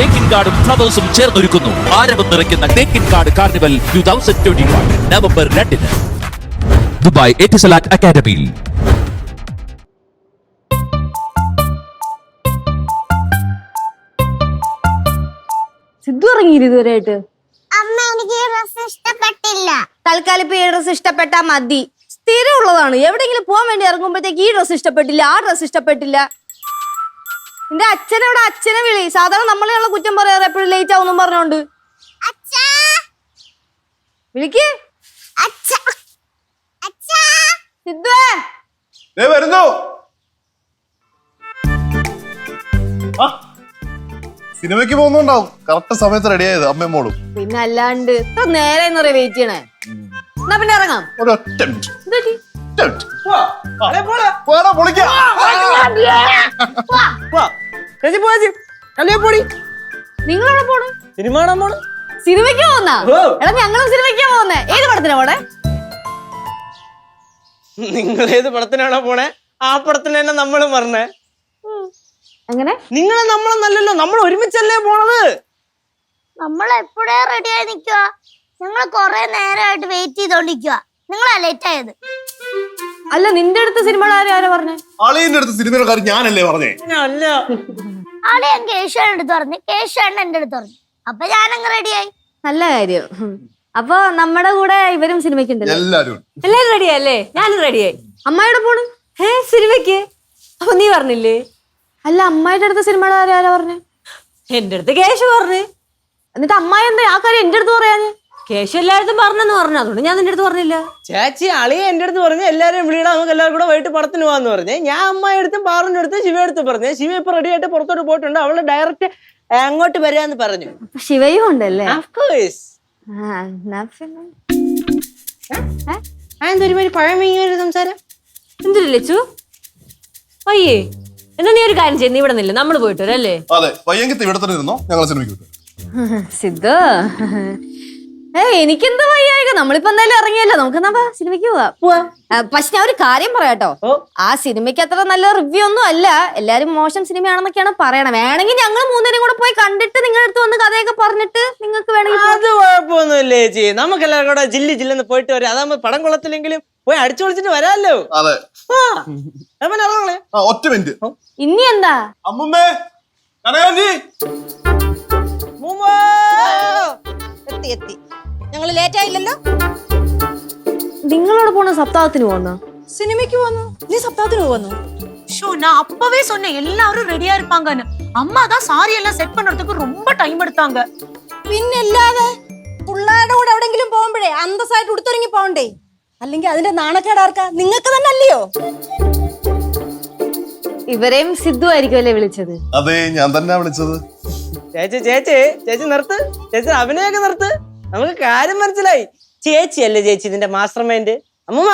തേക്കിൻ കാർഡും ഫ്ലവേഴ്സും ചേർന്നൊരുക്കുന്നു. ആരവം നിറയ്ക്കുന്ന തേക്കിൻ card carnival two thousand twenty one November രണ്ടിന്. ദുബായ് എറ്റിസലാറ്റ് അക്കാദമിയിൽ. സിദ്ധു ഇറങ്ങിയില്ല ഇതുവരെയായിട്ട്? അമ്മ എനിക്ക് ഈ ഡ്രസ് ഇഷ്ടപ്പെട്ടില്ല. തൽക്കാലം ഇപ്പൊ ഈ ഡ്രസ് ഇഷ്ടപ്പെട്ടാ മതി. സ്ഥിരം ഉള്ളതാണ് എവിടെയെങ്കിലും പോകാൻ വേണ്ടി ഇറങ്ങുമ്പോഴത്തേക്ക് ഈ ഡ്രസ് ഇഷ്ടപ്പെട്ടില്ല ആ ഡ്രസ് ഇഷ്ടപ്പെട്ടില്ല. നിന്റെ അച്ഛനവിടെ അച്ഛനെ വിളി. സാധാരണ നമ്മളെയുള്ള കുറ്റം പറയാറ് എപ്പോഴും ലേറ്റ് ആവുന്നു പറഞ്ഞോണ്ട്. അച്ഛാ. വിളിക്ക്. വരുന്നു. സിനിമയ്ക്ക് പോകുന്നുണ്ടാവും. കറക്റ്റ് സമയത്ത് റെഡി ആയത് അമ്മയും മോളും. പിന്നെ അല്ലാണ്ട് ഇത്ര നേരെ എന്നറിയ വെയിറ്റ് ചെയ്യണേ. എന്നാ പിന്നെ ഇറങ്ങാം. ഒരൊറ്റ മിനിറ്റ്, പൊളിക്കാം. ചേച്ചി പോവാ ചേച്ചി പോടി. നിങ്ങളെവിടെ പോണ്? സിനിമ കാണാൻ പോണ് സിനിമയ്ക്ക് പോകുന്ന? എടാ ഞങ്ങളും സിനിമയ്ക്ക് പോകുന്നേ. ഏത് പടത്തിനാ പോണേ? നിങ്ങൾ ഏത് പടത്തിനാണോ പോണേ? ആ പടത്തിന് തന്നെ നമ്മളും പറഞ്ഞേ അങ്ങനെ നിങ്ങൾ നമ്മളെന്നല്ലല്ലോ നമ്മൾ ഒരുമിച്ചല്ലേ പോണത്? നമ്മൾ എപ്പോഴേ റെഡി ആയി നിൽക്കുക ഞങ്ങൾ കുറെ നേരമായിട്ട് വെയിറ്റ് ചെയ്തോണ്ടിരിക്കുക നിങ്ങളാ ലേറ്റ് ആയത്. അല്ല നിന്റെ അടുത്ത സിനിമ ആരും ആരാ പറഞ്ഞേ? അളിയന്റെ അടുത്ത സിനിമയുടെ കാര്യം ഞാനല്ലേ പറഞ്ഞേ? അല്ല അളിയൻ കേശവന്റെ അടുത്ത് എടുത്ത് പറഞ്ഞു. കേശവന്റെ എന്റെ അടുത്ത് പറഞ്ഞു. അപ്പൊ ഞാനങ്ങ് റെഡിയായി നല്ല കാര്യം. അപ്പൊ നമ്മുടെ കൂടെ ഇവരും സിനിമയ്ക്ക് ഉണ്ടല്ലോ. എല്ലാരും ഉണ്ട്. എല്ലാരും റെഡിയല്ലേ ഞാനും റെഡിയായി അമ്മായിടെ പോണ്? ഏ സിനിമയ്ക്ക്? അപ്പൊ നീ പറഞ്ഞില്ലേ? അല്ല അമ്മായിടെ അടുത്ത സിനിമ ആരും ആരാ പറഞ്ഞേ? എന്റെ അടുത്ത് കേശു പറഞ്ഞു. എന്നിട്ട് അമ്മായി എന്താ ആ കാര്യം എന്റെ അടുത്ത് പറയാന് കേശു എല്ലായിടത്തും പറഞ്ഞെന്ന് പറഞ്ഞു. അതുകൊണ്ട് ഞാൻ നിന്റെ അടുത്ത് പറഞ്ഞില്ല. ചേച്ചി അളിയെ എന്റെ അടുത്ത് പറഞ്ഞു എല്ലാരും വിളിയിടാം നമുക്ക് എല്ലാവരും കൂടെ വൈകിട്ട് പടത്തിന് പോവാന്ന് പറഞ്ഞു. ഞാൻ അമ്മ അടുത്തും പാറിന്റെ അടുത്തും ശിവ അടുത്ത് പറഞ്ഞു. ശിവ ഇപ്പൊ റെഡി ആയിട്ട് പുറത്തോട്ട് പോയിട്ടുണ്ട്. അവൾ ഡയറക്റ്റ് അങ്ങോട്ട് വരാന്ന് പറഞ്ഞു. ശിവയും ഉണ്ടല്ലേ? Of course. ആ, എന്നാ പിന്നെ. ആ എന്താ ഒരുമാതിരി പഴമങ്ങിയ ഒരു സംസാരം? എന്തിനു ലച്ചു? അയ്യേ എന്നാ നീ ഒരു കാര്യം ചെയ്യുന്ന ഇവിടെ നില്ല. നമ്മൾ പോയിട്ട് വരല്ലേ അല്ലേ? അതെ പയ്യങ്കത്ത് ഇവിടെ തന്നെ ഇരുന്നോ? ഞങ്ങൾ സിനിമയ്ക്ക് സിദ്ധു. ഏ എനിക്കെന്താ വയ്യായിക? നമ്മളിപ്പോ എന്തായാലും ഇറങ്ങിയല്ലോ. നമുക്ക് എന്നാ സിനിമയ്ക്ക് പോവാ. പോവാ. പക്ഷെ ഞാൻ ഒരു കാര്യം പറയാട്ടോ ആ സിനിമയ്ക്ക് അത്ര നല്ല റിവ്യൂ ഒന്നും അല്ല. എല്ലാരും മോശം സിനിമയാണെന്നൊക്കെയാണ് പറയണത് വേണമെങ്കിൽ ഞങ്ങൾ മൂന്നുപേരും കൂടെ പോയി കണ്ടിട്ട് നിങ്ങളുടെ അടുത്ത് വന്ന് കഥയൊക്കെ പറഞ്ഞിട്ട് നിങ്ങൾക്ക് വേണമെങ്കിൽ അത് കുഴപ്പമൊന്നുമില്ലേ ചേച്ചി. നമുക്ക് എല്ലാവരും കൂടെ ജില്ലി ജില്ലെന്ന് പോയിട്ട് വരാം. അതാകുമ്പോ പടം കൊള്ളത്തില്ലെങ്കിലും പോയി അടിച്ചു വിളിച്ചിട്ട് വരാല്ലോ അതെ. ഒറ്റ മിനിറ്റ്. ഇനി എന്താ? അമ്മുമ്മേ കനകാഞ്ചി ഞങ്ങൾ ലേറ്റ് ആയില്ലല്ലോ നിങ്ങളോട് പോണ സപ്താഹത്തിന് പോകുന്ന സിനിമയ്ക്ക് പോന്നു നീ സപ്താഹത്തിന് പോന്നു ஷோ நான் அப்பவே சொன்னேன் எல்லாரும் ரெடியா இருப்பாங்கன்னு அம்மா தான் சாரி எல்லாம் செட் பண்றதுக்கு ரொம்ப டைம் எடுத்தாங்க പിന്നല്ലാതെ പിള്ളേരുടെ കൂടെ എവിടെങ്കിലും പോകുമ്പോഴേ അന്തസ്സായിട്ട് ഉടുത്തൊരുങ്ങി പോകണ്ടേ അല്ലെങ്കിൽ അതിന്റെ നാണക്കേട് ആർക്കാ നിങ്ങൾക്ക് തന്നെ അല്ലയോ ഇവരെയും സിദ്ധു ആയിരിക്കുമല്ലേ വിളിച്ചത് അതെ ഞാൻ തന്നെ വിളിച്ചത് ചേച്ചി ചേച്ചി ചേച്ചി നിർത്ത് ചേച്ചി അഭിനയൊക്കെ നിർത്ത് നമുക്ക് കാര്യം മനസ്സിലായി. ചേച്ചി അല്ലേ ചേച്ചി ഇതിന്റെ മാസ്റ്റർ മൈൻഡ് അമ്മമ്മ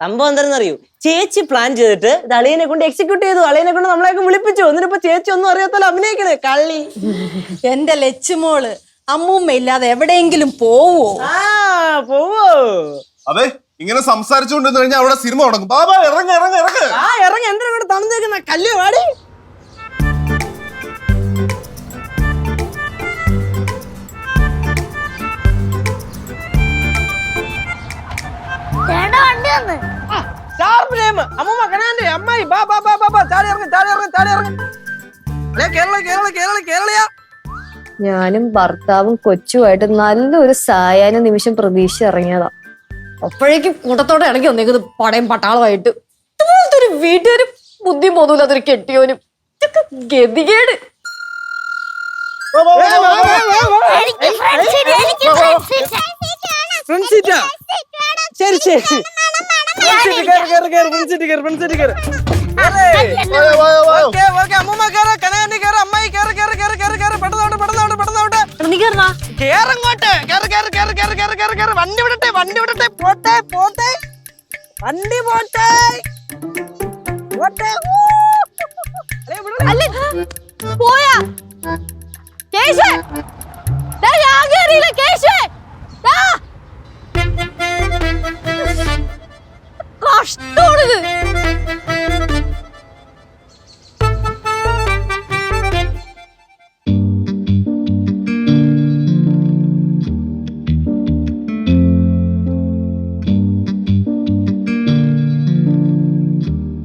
സംഭവം എന്താണെന്ന് അറിയൂ ചേച്ചി പ്ലാൻ ചെയ്തിട്ട് ഇത് അളിയനെ കൊണ്ട് എക്സിക്യൂട്ട് ചെയ്തു. അളിയനെ കൊണ്ട് നമ്മളെയൊക്കെ വിളിപ്പിച്ചു. എന്നിട്ടിപ്പോ ചേച്ചി ഒന്നും അറിയാത്തല്ലോ അഭിനയിക്കണേ. കള്ളി. എന്റെ ലച്ചുമോൾ അമ്മൂമ്മ ഇല്ലാതെ എവിടെയെങ്കിലും പോവോ? ആ പോവോ. അതെ ഇങ്ങനെ സംസാരിച്ചുകൊണ്ടിരുന്നു കഴിഞ്ഞാൽ അവിടെ സിനിമ തുടങ്ങും. ബാബാ ഇറങ്ങ ഇറങ്ങ ഇറങ്ങ. ആ ഇറങ്ങി. എന്തിനാ ഇവിടെ തന്നേക്കുന്ന കല്ല് വാടി. അമ്മൂമ്മ അമ്മമ്മ അമ്മായി ബാ ബാ ബാ ബാ ബാ താഴെ ഇറങ്ങി താഴെ ഇറങ്ങി താഴെ ഇറങ്ങി. അല്ലേ കേരള കേരള കേരള കേരളയാ. ഞാനും ഭർത്താവും കൊച്ചുമായിട്ട് നല്ലൊരു സായാഹ്ന നിമിഷം പ്രതീക്ഷ ഇറങ്ങിയതാ. അപ്പോഴേക്കും കൂട്ടത്തോടെ ഇറങ്ങി വന്നേക്കുന്നത് പടയും പട്ടാളമായിട്ട് ഇതുപോലത്തെ ഒരു വീട്ടുകാരും ബുദ്ധി അതൊരു കെട്ടിയോനും. ഇതൊക്കെ ഗതികേട്. ശരി ശരി. അമ്മമ്മ കേറ് കനാന്റെ കേറ് അമ്മായി കേറ് കേറ് കേറ് കേറ് കേറ് പെട്ടെന്നോട്ട് പെട്ടെന്നോട്ട് പെട്ടെന്നോട്ട് കേറങ്ങോട്ട് കേറ് കേറ് കേറ് കേറ് കേറ് കേറ് കേറ് വണ്ടി വിടട്ടെ വണ്ടി വിടട്ടെ പോട്ടെ പോട്ടെ വണ്ടി പോട്ടെ പോട്ടെ. അല്ലേ, そ。